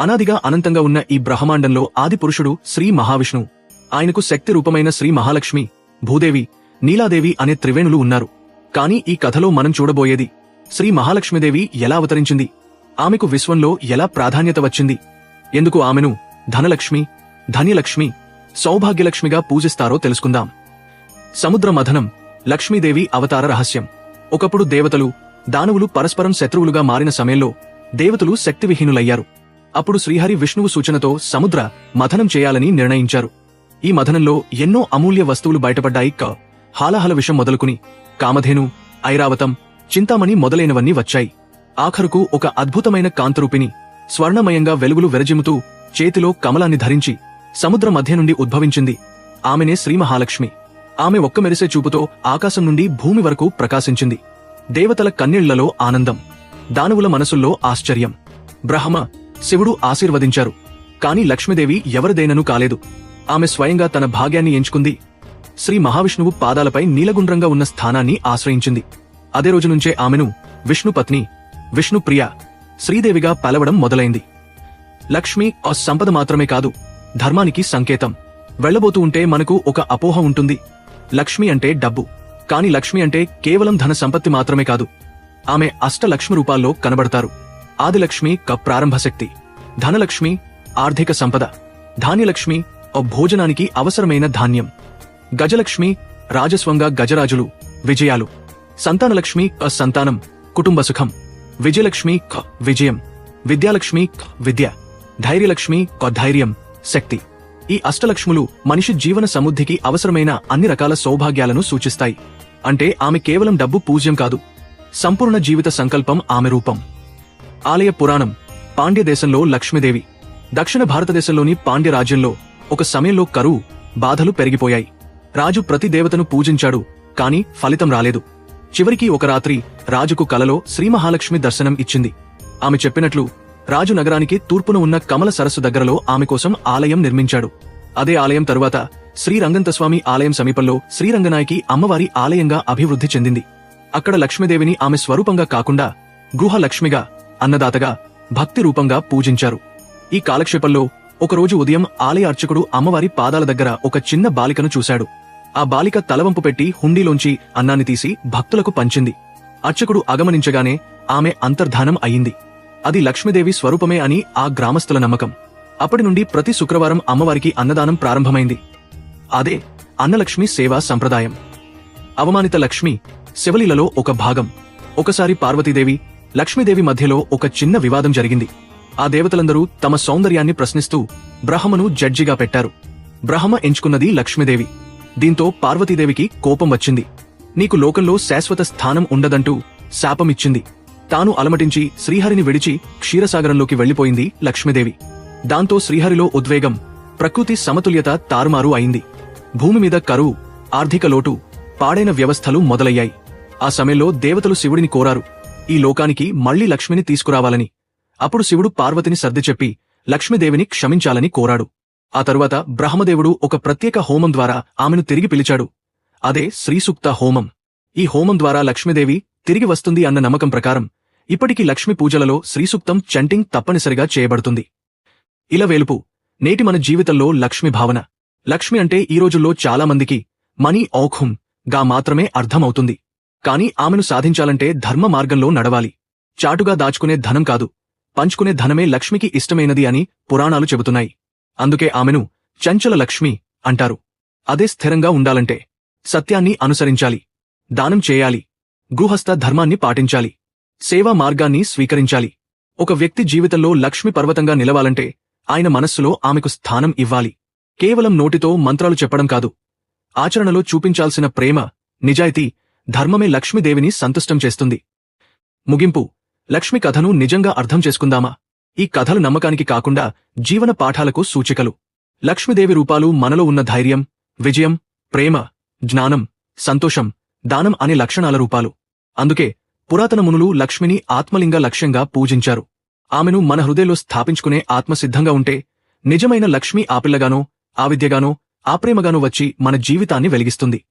అనాదిగా అనంతంగా ఉన్న ఈ బ్రహ్మాండంలో ఆది పురుషుడు శ్రీ మహావిష్ణు. ఆయనకు శక్తి రూపమైన శ్రీ మహాలక్ష్మి భూదేవి నీలాదేవి అనే త్రివేణులు ఉన్నారు. కాని ఈ కథలో మనం చూడబోయేది శ్రీ మహాలక్ష్మీదేవి ఎలా అవతరించింది ఆమెకు విశ్వంలో ఎలా ప్రాధాన్యత వచ్చింది ఎందుకు ఆమెను ధనలక్ష్మి ధన్యలక్ష్మి సౌభాగ్యలక్ష్మిగా పూజిస్తారో తెలుసుకుందాం. సముద్ర మథనం లక్ష్మీదేవి అవతార రహస్యం. ఒకప్పుడు దేవతలు దానవులు పరస్పరం శత్రువులుగా మారిన సమయంలో దేవతలు శక్తివిహీనులయ్యారు. అప్పుడు శ్రీహరి విష్ణువు సూచనతో సముద్ర మథనం చేయాలని నిర్ణయించారు. ఈ మథనంలో ఎన్నో అమూల్య వస్తువులు బయటపడ్డాయి. క హాలహల విషం మొదలుకుని కామధేను ఐరావతం చింతామణి మొదలైనవన్నీ వచ్చాయి. ఆఖరుకు ఒక అద్భుతమైన కాంతరూపిణి స్వర్ణమయంగా వెలుగులు విరజిముతూ చేతిలో కమలాన్ని ధరించి సముద్ర మధ్య నుండి ఉద్భవించింది. ఆమెనే శ్రీ మహాలక్ష్మి ఆమె ఒక్క మెరిసే చూపుతో ఆకాశం నుండి భూమి వరకు ప్రకాశించింది. దేవతల కన్నీళ్ళలో ఆనందం. దానవుల మనసుల్లో ఆశ్చర్యం. బ్రహ్మ శివుడు ఆశీర్వదించారు. కాని లక్ష్మీదేవి ఎవరిదైనను కాలేదు. ఆమె స్వయంగా తన భాగ్యాన్ని ఎంచుకుంది. శ్రీ మహావిష్ణువు పాదాలపై నీలగుండ్రంగా ఉన్న స్థానాన్ని ఆశ్రయించింది. అదే రోజు నుంచే ఆమెను విష్ణుపత్ని విష్ణుప్రియ శ్రీదేవిగా పలవడం మొదలైంది. లక్ష్మి ఆ సంపద మాత్రమే కాదు ధర్మానికి సంకేతం. వెళ్ళబోతూ ఉంటే మనకు ఒక అపోహ ఉంటుంది. లక్ష్మి అంటే డబ్బు. కాని లక్ష్మి అంటే కేవలం ధన సంపత్తి మాత్రమే కాదు. ఆమె అష్టలక్ష్మి రూపాల్లో కనబడతారు. ఆదిలక్ష్మి క ప్రారంభ శక్తి ధనలక్ష్మి ఆర్థిక సంపద. ధాన్యలక్ష్మి ఓ భోజనానికి అవసరమైన ధాన్యం. గజలక్ష్మి రాజస్వంగా గజరాజులు విజయాలు. సంతానలక్ష్మి సంతానం కుటుంబ సుఖం. విజయలక్ష్మి క విజయం. విద్యాలక్ష్మి విద్య. ధైర్యలక్ష్మి ధైర్యం శక్తి. ఈ అష్టలక్ష్ములు మనిషి జీవన సమృద్ధికి అవసరమైన అన్ని రకాల సౌభాగ్యాలను సూచిస్తాయి. అంటే ఆమె కేవలం డబ్బు పూజ్యం కాదు. సంపూర్ణ జీవిత సంకల్పం ఆమె రూపం. ఆలయ పురాణం. పాండ్య దేశంలో లక్ష్మీదేవి. దక్షిణ భారతదేశంలోని పాండ్య రాజ్యంలో ఒక సమయంలో కరువు బాధలు పెరిగిపోయాయి. రాజు ప్రతి దేవతను పూజించాడు కాని ఫలితం రాలేదు. చివరికి ఒక రాత్రి రాజుకు కలలో శ్రీ మహాలక్ష్మి దర్శనం ఇచ్చింది. ఆమె చెప్పినట్లు రాజు నగరానికి తూర్పున ఉన్న కమల సరస్సు దగ్గరలో ఆమె కోసం ఆలయం నిర్మించాడు. అదే ఆలయం తరువాత శ్రీరంగంతస్వామి ఆలయం సమీపంలో శ్రీరంగనాయకి అమ్మవారి ఆలయంగా అభివృద్ధి చెందింది. అక్కడ లక్ష్మీదేవిని ఆమె స్వరూపంగా కాకుండా గృహలక్ష్మిగా అన్నదాతగా భక్తి రూపంగా పూజించారు. ఈ కాలక్షేపంలో ఒకరోజు ఉదయం ఆలయ అర్చకుడు అమ్మవారి పాదాల దగ్గర ఒక చిన్న బాలికను చూశాడు. ఆ బాలిక తలవంపు పెట్టి హుండీలోంచి అన్నాన్ని తీసి భక్తులకు పంచింది. అర్చకుడు అగమనించగానే ఆమె అంతర్ధానం అయింది. అది లక్ష్మీదేవి స్వరూపమే అని ఆ గ్రామస్తుల నమ్మకం. అప్పటి నుండి ప్రతి శుక్రవారం అమ్మవారికి అన్నదానం ప్రారంభమైంది. అదే అన్నలక్ష్మి సేవా సంప్రదాయం. అవమానిత లక్ష్మి శివలీలలో ఒక భాగం. ఒకసారి పార్వతీదేవి లక్ష్మీదేవి మధ్యలో ఒక చిన్న వివాదం జరిగింది. ఆ దేవతలందరూ తమ సౌందర్యాన్ని ప్రశ్నిస్తూ బ్రహ్మను జడ్జిగా పెట్టారు. బ్రహ్మ ఎంచుకున్నది లక్ష్మీదేవి. దీంతో పార్వతీదేవికి కోపం వచ్చింది. నీకు లోకంలో శాశ్వత స్థానం ఉండదంటూ శాపమిచ్చింది. తాను అలమటించి శ్రీహరిని విడిచి క్షీరసాగరంలోకి వెళ్ళిపోయింది లక్ష్మీదేవి. దాంతో శ్రీహరిలో ఉద్వేగం ప్రకృతి సమతుల్యత తారుమారు అయింది. భూమి మీద కరువు ఆర్థిక లోటు పాడైన వ్యవస్థలు మొదలయ్యాయి. ఆ సమయంలో దేవతలు శివుడిని కోరారు. ఈ లోకానికి మళ్ళీ లక్ష్మిని తీసుకురావాలని. అప్పుడు శివుడు పార్వతిని సర్ది చెప్పి లక్ష్మీదేవిని క్షమించాలని కోరాడు. ఆ తరువాత బ్రహ్మదేవుడు ఒక ప్రత్యేక హోమం ద్వారా ఆమెను తిరిగి పిలిచాడు. అదే శ్రీసూక్త హోమం. ఈ హోమం ద్వారా లక్ష్మీదేవి తిరిగి వస్తుంది అన్న నమ్మకం ప్రకారం ఇప్పటికీ లక్ష్మి పూజలలో శ్రీసూక్తం చంటింగ్ తప్పనిసరిగా చేయబడుతుంది. ఇలా వేలుపు నేటి మన జీవితంలో లక్ష్మి భావన. లక్ష్మి అంటే ఈ రోజుల్లో చాలామందికి మనీ ఔఖుం గా మాత్రమే అర్థమవుతుంది. కాని ఆమెను సాధించాలంటే ధర్మ మార్గంలో నడవాలి. చాటుగా దాచుకునే ధనం కాదు. పంచుకునే ధనమే లక్ష్మికి ఇష్టమైనది అని పురాణాలు చెబుతున్నాయి. అందుకే ఆమెను చంచల లక్ష్మి అంటారు. అదే స్థిరంగా ఉండాలంటే సత్యాన్ని అనుసరించాలి. దానం చేయాలి. గృహస్థ ధర్మాన్ని పాటించాలి. సేవా మార్గాన్ని స్వీకరించాలి. ఒక వ్యక్తి జీవితంలో లక్ష్మి పర్వతంగా నిలవాలంటే ఆయన మనస్సులో ఆమెకు స్థానం ఇవ్వాలి. కేవలం నోటితో మంత్రాలు చెప్పడం కాదు. ఆచరణలో చూపించాల్సిన ప్రేమ నిజాయితీ ధర్మమే లక్ష్మీదేవిని సంతుష్టం చేస్తుంది. ముగింపు. లక్ష్మి కథను నిజంగా అర్థం చేసుకుందామా? ఈ కథలు నమ్మకానికి కాకుండా జీవన పాఠాలకు సూచికలు. లక్ష్మీదేవి రూపాలు మనలో ఉన్న ధైర్యం విజయం ప్రేమ జ్ఞానం సంతోషం దానం అనే లక్షణాల రూపాలు. అందుకే పురాతన మునులు లక్ష్మిని ఆత్మలింగ లక్ష్యంగా పూజించారు. ఆమెను మన హృదయంలో స్థాపించుకునే ఆత్మసిద్ధంగా ఉంటే నిజమైన లక్ష్మి ఆపిల్లగానో ఆవిద్యగానో ఆప్రేమగానో వచ్చి మన జీవితాన్ని వెలిగిస్తుంది.